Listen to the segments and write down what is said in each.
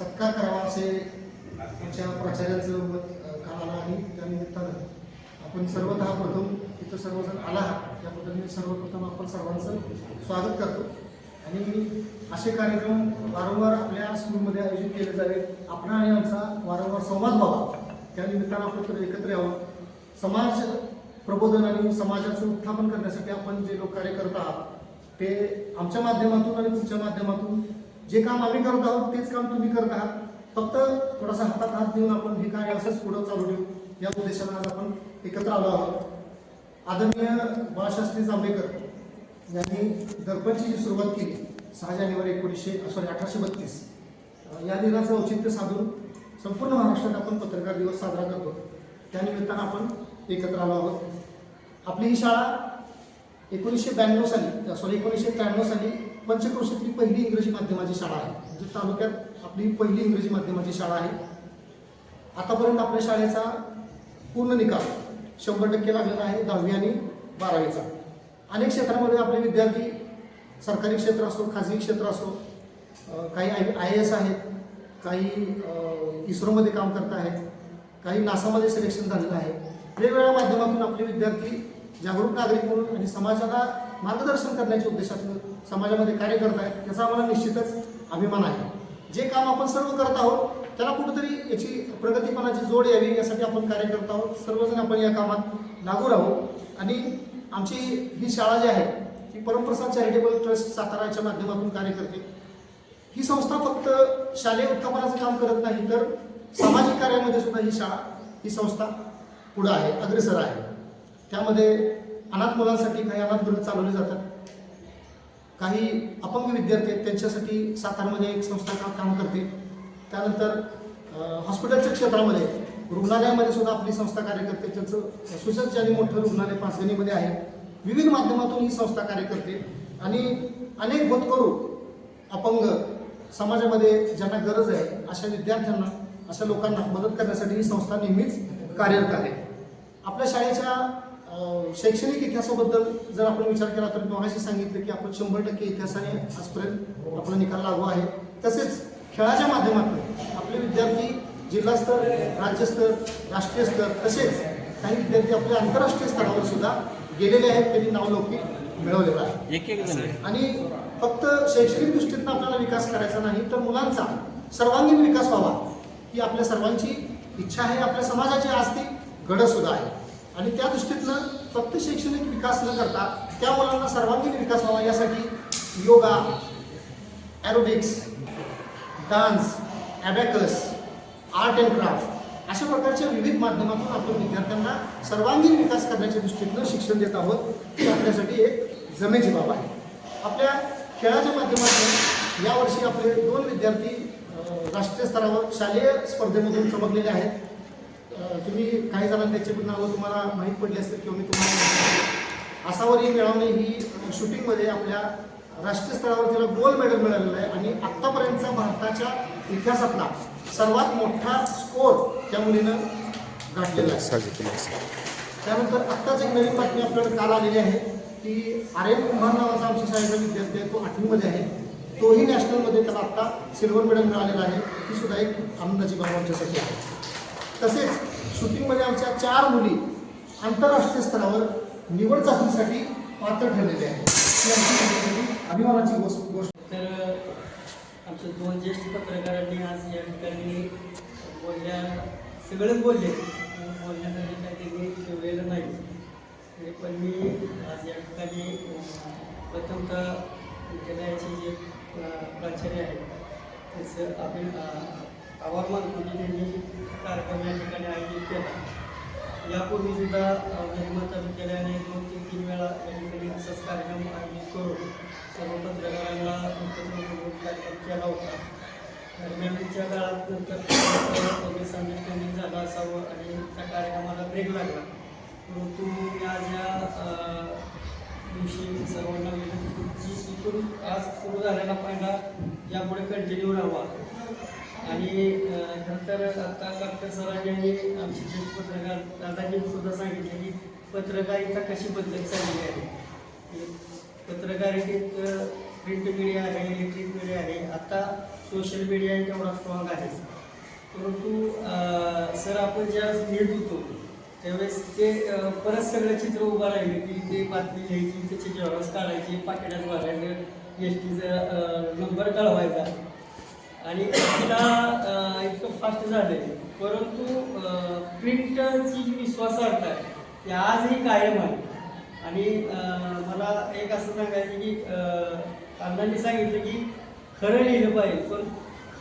सत्कार करावा असे आमच्या प्राचार्याचं मत काल आलं आणि त्यानिमित्तानं आपण सर्वतः प्रथम इथं सर्वजण आला आहात त्याबद्दल मी सर्वप्रथम आपण सर्वांचं स्वागत करतो. आणि असे कार्यक्रम वारंवार आपल्या स्कूलमध्ये आयोजित केले जावेत. आपला आणि आमचा वारंवार संवाद व्हावा. त्यानिमित्तानं आपण तर एकत्र यावं. समाज प्रबोधन आणि समाजाचं उत्थापन करण्यासाठी आपण जे लोक कार्य करत आहात ते आमच्या माध्यमातून आणि तुमच्या माध्यमातून जे काम आम्ही करत आहोत तेच काम तुम्ही करत आहात. फक्त थोडासा हातात हात देऊन आपण हे कार्य असंच पुढं चालू ठेवू. या उद्देशानं आज आपण एकत्र आलो आहोत. आदरणीय बाळशास्त्री जांभेकर यांनी दर्पणची जी सुरुवात केली सहा जानेवारी एकोणीसशे सॉरी अठराशे बत्तीस. या दिनाचं औचित्य साधून संपूर्ण महाराष्ट्रात आपण पत्रकार दिवस साजरा करतो. त्यानिमित्तानं आपण एकत्र आलो आहोत. आपली ही शाळा एकोणीसशे ब्याण्णव साली सॉरी एकोणीसशे त्र्याण्णव साली पंचक्रोशीतली पहिली इंग्रजी माध्यमाची शाळा आहे. म्हणजे तालुक्यात आपली पहिली इंग्रजी माध्यमाची शाळा आहे. आतापर्यंत आपल्या शाळेचा पूर्ण निकाल शंभर टक्के लागलेला आहे दहावी आणि बारावीचा. अनेक क्षेत्रामध्ये आपले विद्यार्थी सरकारी क्षेत्र असो खाजगी क्षेत्र असो काही आय आय एस आहेत काही इस्रोमध्ये काम करत आहेत काही नासामध्ये सिलेक्शन झालेलं आहे. वेगवेगळ्या माध्यमातून आपले विद्यार्थी जागरूक नागरिक म्हणून आणि समाजाला मार्गदर्शन करण्याच्या उद्देशातून समाजामध्ये कार्य करत आहे याचा आम्हाला निश्चितच अभिमान आहे. जे काम आपण सर्व करत आहोत त्याला कुठेतरी याची प्रगतीपणाची जोड यावी यासाठी आपण कार्य करत आहोत. सर्वजण आपण या कामात लागू राहू आणि आमची ही शाळा जी आहे ती परमप्रसाद चॅरिटेबल ट्रस्ट साताराच्या माध्यमातून कार्य करते. ही संस्था फक्त शालेय उत्थापनाचं काम करत नाही तर सामाजिक कार्यामध्ये सुद्धा ही शाळा ही संस्था पुढं आहे अग्रेसर आहे. त्यामध्ये अनाथ मुलांसाठी काही अनाथगृह चालवले जातात. काही अपंग विद्यार्थी आहेत त्यांच्यासाठी सातारमध्ये एक संस्था का- काम करते. त्यानंतर हॉस्पिटलच्या क्षेत्रामध्ये रुग्णालयामध्ये सुद्धा आपली संस्था कार्य करते. त्याचं सुसज्ज आणि मोठं रुग्णालय पाचगणीमध्ये आहे. विविध माध्यमातून ही संस्था कार्य करते. आणि अनेक होतकरू अपंग समाजामध्ये ज्यांना गरज आहे अशा विद्यार्थ्यांना अशा लोकांना मदत करण्यासाठी ही संस्था नेहमीच कार्यरत आहे. आपल्या शाळेच्या शैक्षणिक इतिहासाबद्दल जर आपण विचार केला तर मी मगाशी सांगितलं की आपण शंभर टक्के इतिहासाने आजपर्यंत आपला निकाल लागू आहे. तसेच खेळाच्या माध्यमातून आपले विद्यार्थी जिल्हास्तर राज्यस्तर राष्ट्रीय स्तर तसेच काही विद्यार्थी आपल्या आंतरराष्ट्रीय स्तरावर सुद्धा गेलेले आहेत. त्यांनी नावलौकिक मिळवलेला आहे. आणि फक्त शैक्षणिक दृष्टीतनं आपल्याला विकास करायचा नाही तर मुलांचा सर्वांगीण विकास व्हावा ही आपल्या सर्वांची इच्छा आहे. आपल्या समाजाची आज ती घडत सुद्धा आहे. आणि त्या दृष्टीतनं फक्त शैक्षणिक विकास न करता त्या मुलांना सर्वांगीण विकास व्हावा यासाठी yoga aerobics dance abacus art and craft अशा प्रकारच्या विविध माध्यमातून आपण विद्यार्थ्यांना सर्वांगीण विकास करण्याच्या दृष्टीतनं शिक्षण देत आहोत. ही आपल्यासाठी एक जमेची बाब आहे. आपल्या खेळाच्या माध्यमातून यावर्षी आपले दोन विद्यार्थी राष्ट्रीय स्तरावर शालेय स्पर्धेमधून चमकलेले आहेत. तुम्ही काही जणांना त्याची पण नावं तुम्हाला माहीत पडली असतील किंवा मी तुम्हाला. आसावरी मिळवणे ही शूटिंगमध्ये आपल्या राष्ट्रीय स्तरावर तिला गोल्ड मेडल मिळालेलं आहे आणि आत्तापर्यंतचा भारताच्या इतिहासातला सर्वात मोठा स्कोर त्या मुलीनं गाठलेला आहे. त्यानंतर आत्ताच एक नवीन बातमी आपल्याकडे काल आलेली आहे की आर्यन कुंभार नावाचा आमच्या शाळेचा विद्यार्थी आहे तो आठवीमध्ये आहे. तोही नॅशनलमध्ये त्याला आत्ता सिल्वर मेडल मिळालेला आहे. ही सुद्धा एक आनंदाची बाब आमच्यासाठी आहे. तसेच शूटिंगमध्ये आमच्या चार मुली आंतरराष्ट्रीय स्तरावर निवड चाचणीसाठी पात्र ठरलेले आहेत. ही आमची अभिमानाची गोष्ट गोष्ट. तर आमच्या दोन ज्येष्ठ पत्रकारांनी आज या ठिकाणी बोलल्या सगळेच बोलले. बोलण्यासाठी काही त्यांनी ठेवलेलं नाही. पण मी आज या ठिकाणी प्रथमतः विद्यालयाचे जे प्राचार्य आहेत त्याचं अभि आभार मानतो की त्यांनी कार्यक्रम या ठिकाणी आयोजित केला. यापूर्वी सुद्धा निर्माता विद्यालयाने दोन ते तीन वेळा या ठिकाणी असाच कार्यक्रम आयोजित करून सर्व पत्रकारांना एकत्र कार्यक्रम केला होता. दरम्यानच्या काळात नंतर कमी झालं असावं आणि त्या कार्यक्रमाला ब्रेक लागला. परंतु मी आज या दिवशी सर्वांना विनंती करतो की इथून आज सुरू झालेला पहिला यापुढे कंटिन्यू राहावा. आणि नंतर आता डॉक्टर सरांनी आणि आमचे ज्येष्ठ पत्रकार दादांनी सुद्धा सांगितले की पत्रकारिता कशी बदलत चाललेली आहे? म्हणजे पत्रकारितेत प्रिंट मीडिया आहे इलेक्ट्रिक मीडिया आहे आता सोशल मीडिया तेवढा स्ट्रॉंग आहे. परंतु सर आपण ज्यावेळेस लिहित होतो त्यावेळेस ते परत सगळं चित्र उभं राहिले की ते बातमी लिहायची त्याची जेव्हा काढायची पाकिटात भरायचं एस टीचा नंबर कळवायचा. आणि तिला इतकं फास्ट झालंय. परंतु प्रिंटची जी विश्वासार्हता आहे ती आजही कायम आहे. आणि मला एक असं सांगायचं की अण्णांनी सांगितलं की खरं लिहिलं पाहिजे. पण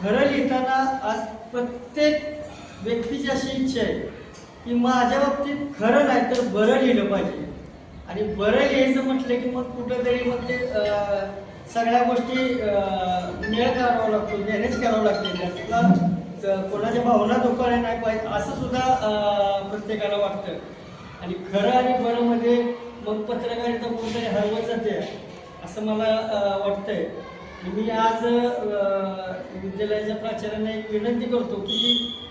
खरं लिहिताना आज प्रत्येक व्यक्तीची अशी इच्छा आहे की माझ्या बाबतीत खरं नाही तर बरं लिहिलं पाहिजे. आणि बरं लिहायचं म्हटलं की मग कुठंतरी मग ते सगळ्या गोष्टी मेळ करावं लागतो मॅनेज करावं लागते त्यातला कोणाच्या भावना धोका नाही पाहिजे असं सुद्धा प्रत्येकाला वाटतं. आणि खरं आणि बरं मध्ये मग पत्रकारिता कुठेतरी हरवत जाते असं मला वाटतंय. मी आज विद्यालयाच्या प्राचार्यांना एक विनंती करतो की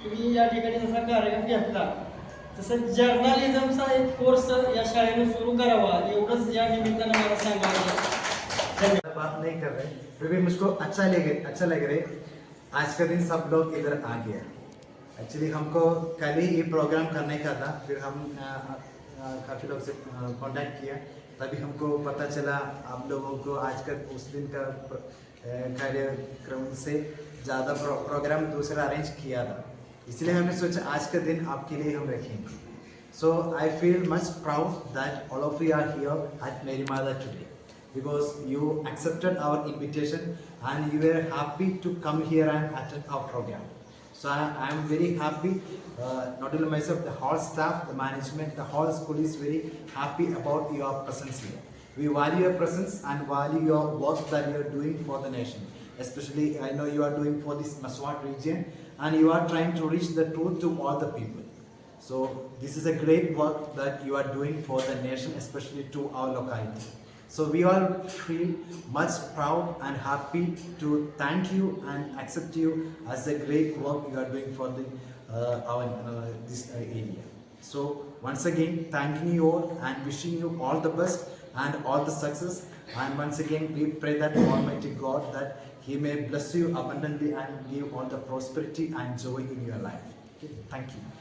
तुम्ही या ठिकाणी जसा कार्यक्रम घेतला तसं जर्नालिझमचा एक कोर्स या शाळेने सुरू करावा एवढंच या निमित्तानं मला सांगायचं बात नहीं कर रहे फिर भी मुझको अच्छा लगे अच्छा लग रहे आज का दिन सब लोग इधर आ गया एक्चुअली हमको कल ही ये प्रोग्राम करने का था फिर हम काफ़ी लोग से कांटेक्ट किया तभी हमको पता चला आप लोगों को आज का उस दिन का कार्यक्रम से ज़्यादा प्रो, प्रोग्राम दूसरा अरेंज किया था। इसलिए हमने सोचा आज का दिन आपके लिए हम रखेंगे। So I feel much proud that all of you are here at Mary Mother today because you accepted our invitation and you were happy to come here and attend our program. So I am very happy, uh, not only myself, the whole staff, the management, the whole school is very happy about your presence here. We value your presence and value your work that you are doing for the nation. Especially, I know you are doing for this Maswat region and you are trying to reach the truth to all the people. So this is a great work that you are doing for the nation, especially to our locality. So we all feel much proud and happy to thank you and accept you as a great work you are doing for the uh, our uh, this uh, area. So once again, thanking you all and wishing you all the best and all the success. And once again, we pray that Almighty God that He may bless you abundantly and give all the prosperity and joy in your life. Okay, Thank you.